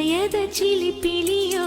ఎద చిలిపిలియో?